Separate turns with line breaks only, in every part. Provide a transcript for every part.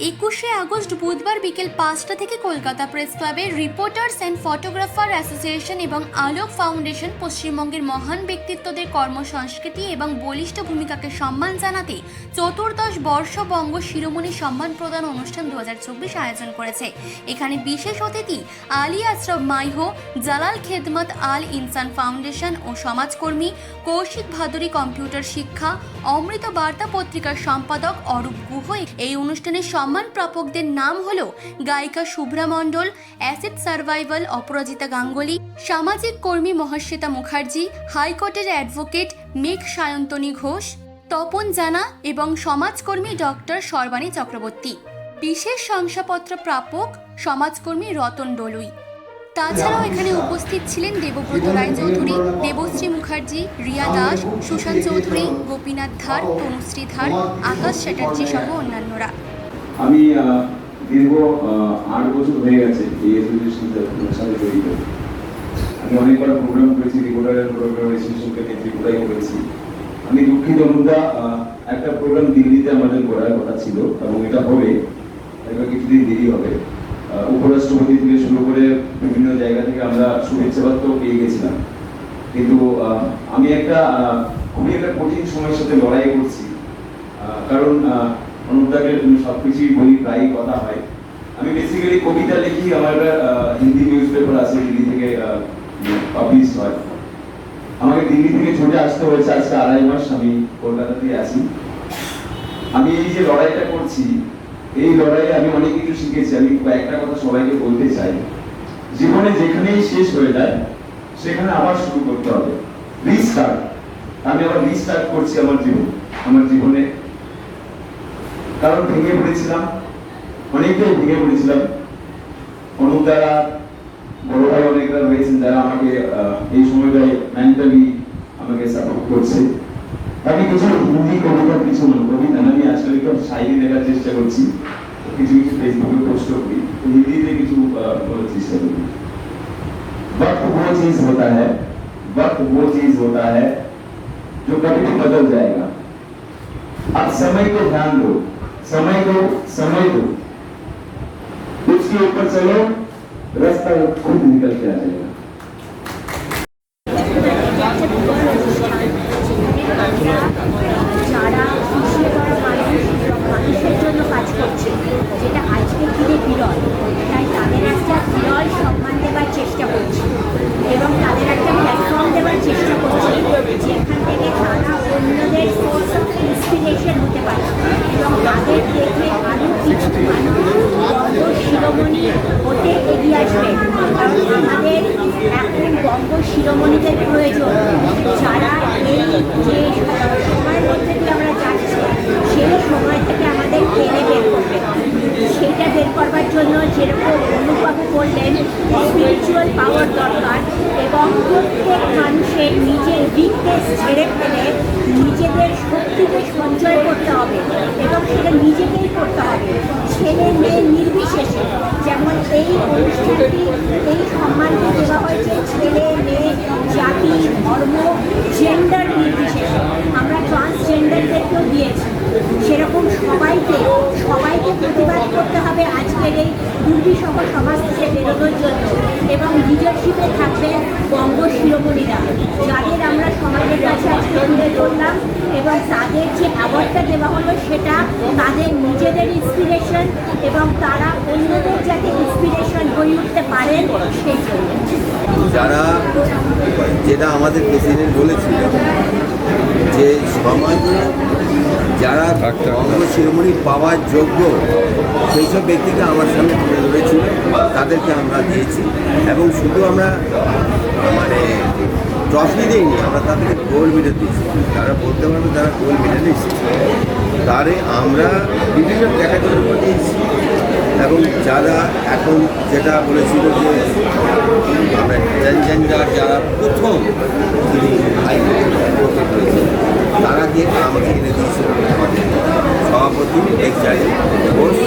একুশে আগস্ট বুধবার বিকেল পাঁচটা থেকে কলকাতা প্রেস ক্লাবে রিপোর্টার্স অ্যান্ড ফটোগ্রাফার অ্যাসোসিয়েশন এবং আলোক ফাউন্ডেশন পশ্চিমবঙ্গের মহান ব্যক্তিত্বদের কর্মসংস্কৃতি এবং বলিষ্ঠ ভূমিকাকে সম্মান জানাতে চতুর্দশ বর্ষ বঙ্গ শিরোমণি সম্মান প্রদান অনুষ্ঠান দু আয়োজন করেছে। এখানে বিশেষ অতিথি আলী আশরফ মাইহো, জালাল খেদমত আল ইনসান ফাউন্ডেশন ও সমাজকর্মী কৌশিক ভাদুরী কম্পিউটার শিক্ষা, অমৃত বার্তা পত্রিকার সম্পাদক অরূপ গুহ এই অনুষ্ঠানে সম্মান প্রাপকদের নাম হল গায়িকা শুভ্রা মণ্ডল অ্যাসিড সার্ভাইভাল অপরাজিতা গাঙ্গুলি, সামাজিক কর্মী মহাশ্বেতা মুখার্জি হাইকোর্টের অ্যাডভোকেট মেঘ সায়ন্তনী ঘোষ, তপন জানা এবং সমাজকর্মী ডক্টর সর্বাণী চক্রবর্তী। বিশেষ শংসাপত্র প্রাপক সমাজকর্মী রতন ডলুই তাছাড়াও এখানে উপস্থিত ছিলেন দেবব্রত রায়চৌধুরী দেবশ্রী মুখার্জি, রিয়া দাস, সুশান্ত চৌধুরী, গোপীনাথ ধার, তনুশ্রী ধার, আকাশ চ্যাটার্জি সহ অন্যান্যরা।
আমি দীর্ঘ আট বছর হয়ে গেছে এই অ্যাসোসিয়েশনের সাথে জড়িত। আমি অনেক বড় প্রোগ্রাম করেছি রিপোর্টারের প্রোগ্রাম অ্যাসোসিয়েশনকে ত্রিপুরাই করেছি। আমি দুঃখিত মুদ্রা একটা প্রোগ্রাম দিল্লিতে আমাদের করার কথা ছিল এবং এটা হবে, এবার কিছুদিন দেরি হবে। উপরাষ্ট্রপতি থেকে শুরু করে বিভিন্ন জায়গা থেকে আমরা শুভেচ্ছা বার্তাও পেয়ে গেছিলাম। কিন্তু আমি একটা খুবই একটা কঠিন সময়ের সাথে লড়াই করছি। কারণ অনুদাকে সব কিছুই বলি, প্রায়ই কথা হয়। আমি বেসিক্যালি কবিতা লিখি, আমার একটা হিন্দি নিউজ পেপার আছে, দিল্লি থেকে পাবলিশ হয়। আমাকে দিল্লি থেকে ছুটে আসতে হয়েছে আজকে আড়াই মাস, আমি কলকাতাতে আছি। আমি এই যে লড়াইটা করছি, এই লড়াইয়ে আমি অনেক কিছু শিখেছি, আমি কয়েকটা কথা সবাইকে বলতে চাই। জীবনে যেখানেই শেষ হয়ে যায়, সেখানে আবার শুরু করতে হবে। রিস্টার্ট আমি আবার রিস্টার্ট করছি আমার জীবন, আমার জীবনে। কারণ ভেঙে পড়েছিলাম অনেকটাই ভেঙে পড়েছিলাম অনুপ দ্বারা বড় ভাই অনেকরা রয়েছেন যারা আমাকে আহ, এই সময়টায় মেন্টালি আমাকে সাপোর্ট করছে আমি কিছু হিন্দি কবিতা কিছু কবিতা না, আমি আজকাল একটু শায়রি লেখার চেষ্টা করছি কিছু কিছু ফেসবুকে পোস্ট করি তো হিন্দিতে কিছু আহ, বলার চেষ্টা করি वक्त वो चीज होता है वक्त वो चीज होता है जो कभी भी बदल जाएगा अब समय को ध्यान दो समय को समय दो उसके ऊपर चलो रास्ता खुद निकल के आ जाएगा।
শিরোমণিদের প্রয়োজন, যারা এই যে সময়ের মধ্যে দিয়ে আমরা যাচ্ছি, সেই সময় থেকে আমাদের টেনে বের করবে। সেইটা বের করবার জন্য যেরকম অনুভব করলেন স্পিরিচুয়াল পাওয়ার দরকার এবং প্রত্যেক মানুষের নিজের উইকনেস ছেড়ে ফেলে নিজেদের শক্তিকে সঞ্চয় করতে হবে এবং সেটা নিজেকেই করতে হবে। ছেলে মেয়ে নির্বিশেষে, যেমন এই অনুষ্ঠানটি, এই সম্মানটি দেওয়া হয়েছে ছেলে মেয়ে জাতি ধর্ম জেন্ডার নির্বিশেষে আমরা ট্রান্সজেন্ডারদেরকেও দিয়েছি সেরকম সবাইকে সবাইকে প্রতিবাদ করতে হবে আজকের এই দুর্বিষহ সমাজ থেকে বেরোনোর জন্য এবং লিডারশিপে থাকবে শিরোমণিরা যাদের আমরা সমাজের কাছে আজকে তুলে ধরলাম এবং তাদের যে অ্যাওয়ার্ডটা দেওয়া হলো সেটা তাদের নিজেদের ইন্সপিরেশন এবং তারা অন্যদের যাতে ইন্সপিরেশন হয়ে উঠতে পারেন সেই জন্য।
যারা যেটা আমাদের প্রেসিডেন্ট বলেছিল যে সমাজে যারা অঙ্গ শিরোমণি পাওয়ার যোগ্য সেই সব ব্যক্তিকে আমার সামনে তুলে ধরেছিল তাদেরকে আমরা দিয়েছি। এবং শুধু আমরা মানে ট্রফি দিইনি, আমরা তাদেরকে গোল্ড মেডেল দিয়েছি। তারা বলতে পারবে তারা গোল্ড মেডেলিস্ট তারে আমরা বিভিন্ন ক্যাটাগরির উপর দিয়েছি। এবং যারা এখন যেটা বলেছিল যে, আমরা ট্রান্সজেন্ডার যারা প্রথম হাইকোর্টের তারা দিয়ে আমাকে এনে আমাদের সভাপতি এক্সাইজ ঘোষ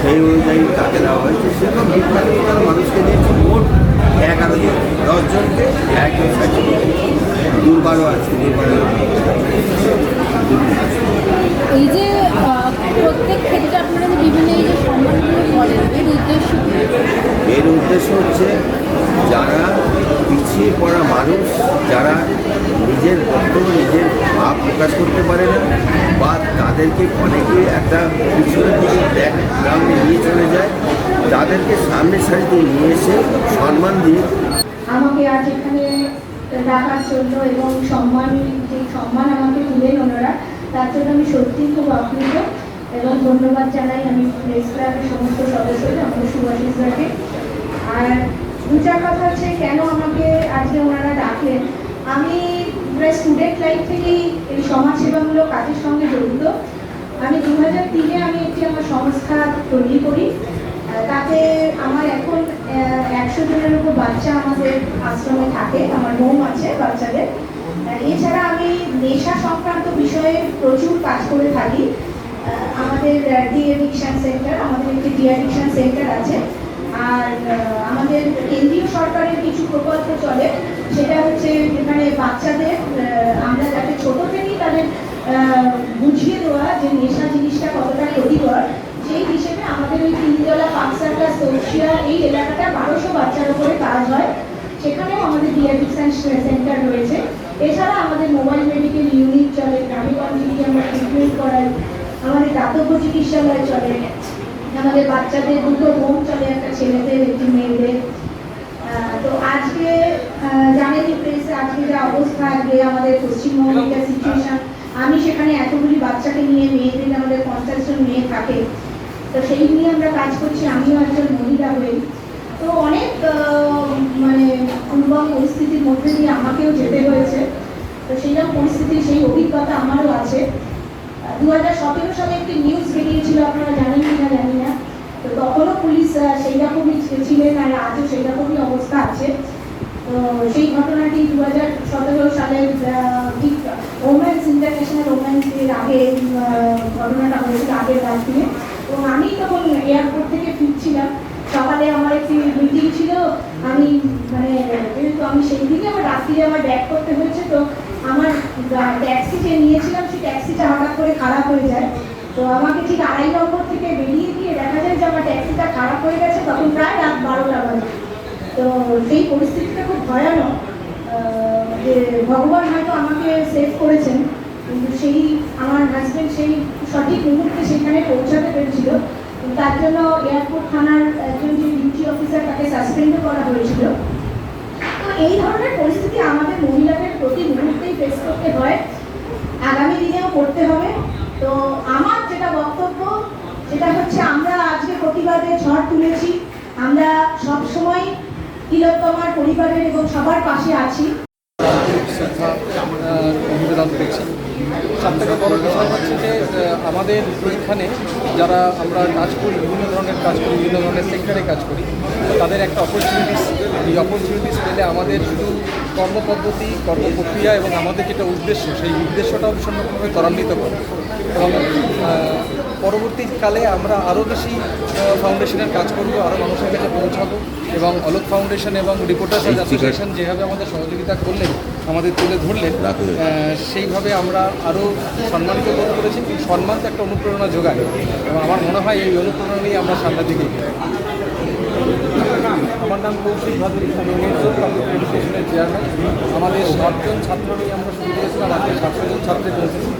সেই অনুযায়ী তাকে দেওয়া হয়েছে। সেরকম বিখ্যাত মানুষকে দিয়েছে মোট এগারো জন দশজনকে একজন সার্টিফিকেট দুর্বারও আছে দুর্বারও
এই যে প্রত্যেক ক্ষেত্রে আপনারা বিভিন্ন এই যে সম্মানগুলো বলেন এর উদ্দেশ্য
এর উদ্দেশ্য হচ্ছে যারা পিছিয়ে পড়া মানুষ যারা নিজের বক্তব্য নিজের ভাব প্রকাশ করতে পারে না বা তাদেরকে অনেকে একটা পিছনের দিকে ব্যাকগ্রাউন্ডে নিয়ে চলে যায় তাদেরকে সামনের সারিতে নিয়ে এসে সম্মান দিয়ে
আমাকে আজ এখানে ডাকার জন্য এবং সম্মান যে সম্মান আমাকে দিলেন ওনারা, তার জন্য আমি সত্যিই খুব আপ্লুত এবং ধন্যবাদ জানাই আমি প্রেস ক্লাবের সমস্ত সদস্যদের, আমাদের সুভাষিসদাকে আর দু চার কথা হচ্ছে, কেন আমাকে আজকে ওনারা ডাকলেন? আমি প্রায় স্টুডেন্ট লাইফ থেকেই এই সমাজসেবামূলক কাজের সঙ্গে জড়িত। আমি দু হাজার আমি একটি আমার সংস্থা তৈরি করি। তাতে আমার এখন একশো জনের উপর বাচ্চা আমাদের আশ্রমে থাকে, আমার হোম আছে বাচ্চাদের। এছাড়া আমি নেশা সংক্রান্ত বিষয়ে প্রচুর কাজ করে থাকি। আমাদের ডি এডিকশন সেন্টার, আমাদের একটি ডি এডিকশন সেন্টার আছে। আর আমাদের কেন্দ্রীয় সরকারের কিছু প্রকল্প চলে, সেটা হচ্ছে যেখানে বাচ্চাদের আমরা যাতে ছোট থেকেই তাদের বুঝিয়ে দেওয়া যে নেশা জিনিসটা কতটা ক্ষতিকর সেই হিসেবে আমাদের ওই তিনতলা পাঁচ সার্কাস এই এলাকাটা বারোশো বাচ্চার উপরে কাজ হয়। সেখানেও আমাদের ডিএডিকশন সেন্টার রয়েছে। এছাড়া আমাদের মোবাইল মেডিকেল ইউনিট চলে গ্রামীগঞ্জে গিয়ে আমরা ট্রিটমেন্ট করাই। আমাদের দাতব্য চিকিৎসালয় চলে। আমাদের বাচ্চাদের দুটো হোম চলে একটা ছেলেদের একটি মেয়েদের। তো আজকে আহ, জানেনই প্রেসে আজকে যা অবস্থা আজকে আমাদের পশ্চিমবঙ্গের সিচুয়েশন আমি সেখানে এতগুলি বাচ্চাকে নিয়ে মেয়েদের আমাদের পঞ্চাশ জন মেয়ে থাকে। তো সেই নিয়ে আমরা কাজ করছি, আমিও একজন মহিলা হয়ে। তো অনেক মানে দুর্গম পরিস্থিতির মধ্যে দিয়ে আমাকেও যেতে হয়েছে। তো সেই রকম পরিস্থিতি, সেই অভিজ্ঞতা আমারও আছে। দু হাজার সতেরো সালে একটি নিউজ বেরিয়েছিল, আপনারা জানেন কিনা, জানি না। তো তখনও পুলিশ সেই রকমই ছিলেন আর আজও সেই রকমই অবস্থা আছে। তো সেই ঘটনাটি দু হাজার সতেরো সালের ঠিক ওমেন্স ইন্টারন্যাশনাল ওমেন্স এর আগে ঘটনাটা হয়েছিল আগের রাত তো আমি তখন এয়ারপোর্ট থেকে ফিরছিলাম। সকালে আমার একটি মিটিং ছিল। আমি মানে যেহেতু আমি সেই দিকে আমার রাত্রিরে আমার ব্যাক করতে হয়েছে, তো আমার ট্যাক্সি যে নিয়েছিলাম, সেই ট্যাক্সিটা হঠাৎ করে খারাপ হয়ে যায়। তো আমাকে ঠিক আড়াই নম্বর থেকে বেরিয়ে গিয়ে দেখা যায় যে আমার ট্যাক্সিটা খারাপ হয়ে গেছে, তখন প্রায় রাত বারোটা বাজে। তো সেই পরিস্থিতিটা খুব ভয়ানক। যে ভগবান হয়তো আমাকে সেভ করেছেন, কিন্তু সেই, আমার হাজবেন্ড সেই সঠিক মুহূর্তে সেখানে পৌঁছাতে পেরেছিল। তার জন্য এয়ারপোর্ট থানার একজন যে ডিউটি অফিসার তাকে সাসপেন্ডও করা হয়েছিল। তো এই ধরনের পরিস্থিতি আমাদের মহিলাদের প্রতি মুহূর্তেই ফেস করতে হয়। আগামী দিনেও করতে হবে। তো আমার যেটা বক্তব্য, সেটা হচ্ছে আমরা আজকে প্রতিবাদে ঝড় তুলেছি। আমরা সব সময় তিলোত্তমার পরিবারের এবং সবার পাশে আছি
শ্রদ্ধা আহ, নিবেদন করছি সব থেকে বড় বিষয় হচ্ছে যে আমাদের এইখানে যারা আমরা কাজ করি বিভিন্ন ধরনের কাজ করি বিভিন্ন ধরনের সেক্টরে কাজ করি তাদের একটা অপরচুনিটিস এই অপরচুনিটিস পেলে আমাদের শুধু কর্মপদ্ধতি কর্মপ্রক্রিয়া এবং আমাদের যেটা উদ্দেশ্য সেই উদ্দেশ্যটাও ভীষণরকমভাবে ত্বরান্বিত করে। এবং পরবর্তীকালে আমরা আরও বেশি ফাউন্ডেশনের কাজ করব আরও মানুষের কাছে পৌঁছাবো এবং অলোক ফাউন্ডেশন এবং রিপোর্টার্স অ্যাসোসিয়েশন যেভাবে আমাদের সহযোগিতা করলেন আমাদের তুলে ধরলেন সেইভাবে আমরা আরও সম্মানিত বোধ করেছি সম্মান তো একটা অনুপ্রেরণা যোগায় এবং আমার মনে হয় এই অনুপ্রেরণা নিয়ে আমরা সামনের দিকে আমার নাম কৌশিক ভাদুরী আমি এডুকেশনের চেয়ারম্যান আমাদের সাতজন ছাত্র নিয়ে আমরা শুরু করেছিলাম আজকে সাতশো জন ছাত্রে পৌঁছেছি।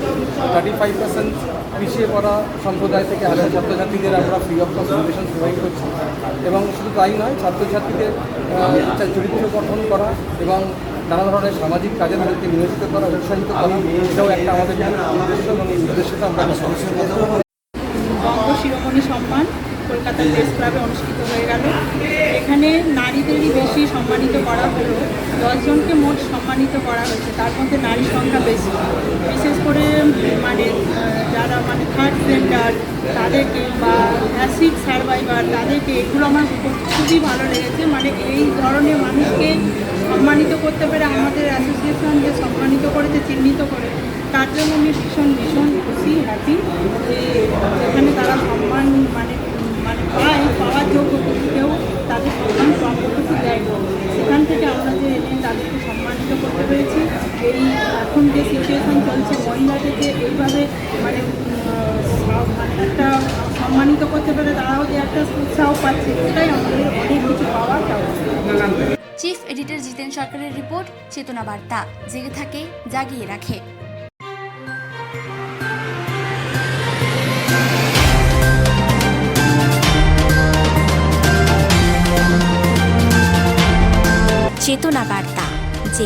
থার্টি ফাইভ পার্সেন্ট পিছিয়ে পড়া সম্প্রদায় থেকে আসা ছাত্রছাত্রীদের আমরা free of cost education provide করছি। এবং শুধু তাই নয় ছাত্রছাত্রীদের চরিত্র গঠন করা এবং নানা ধরনের সামাজিক কাজে তাদেরকে নিয়োজিত করা উৎসাহিত করা, এটাও একটা আমাদের উদ্দেশ্য এবং আমরা
বঙ্গ শিরোমণি সম্মান কলকাতা প্রেস ক্লাবে অনুষ্ঠিত হয়ে গেল। এখানে নারীদেরই বেশি সম্মানিত করা হলো, দশজনকে মোট সম্মানিত করা হয়েছে, তার মধ্যে নারী সংখ্যা বেশি। বিশেষ করে মানে যারা মানে থার্ড সেন্টার তাদেরকে বা অ্যাসিড সার্ভাইভার তাদেরকে এগুলো আমার খুবই ভালো লেগেছে। মানে এই ধরনের মানুষকে সম্মানিত করতে পেরে আমাদের অ্যাসোসিয়েশন যে সম্মানিত করেছে, চিহ্নিত করে, তার জন্য আমি ভীষণ ভীষণ খুশি হ্যাপি যে এখানে তারা সম্মান মানে মানে পায় পাওয়ার যোগ্য কিন্তু কেউ তাদের সম্মান কর্মটুকু দেয় না। সেখান থেকে আমরা যে এনে তাদেরকে সম্মানিত করতে পেরেছি। এই এখন যে সিচুয়েশন চলছে মহিলাদেরকে এইভাবে মানে একটা সম্মানিত করতে পেরে তারাও যে একটা উৎসাহ পাচ্ছে এটাই আমাদের অনেক কিছু পাওয়া
চিফ এডিটর জিতেন সরকারের রিপোর্ট চেতনা বার্তা জেগে থাকে জাগিয়ে রাখে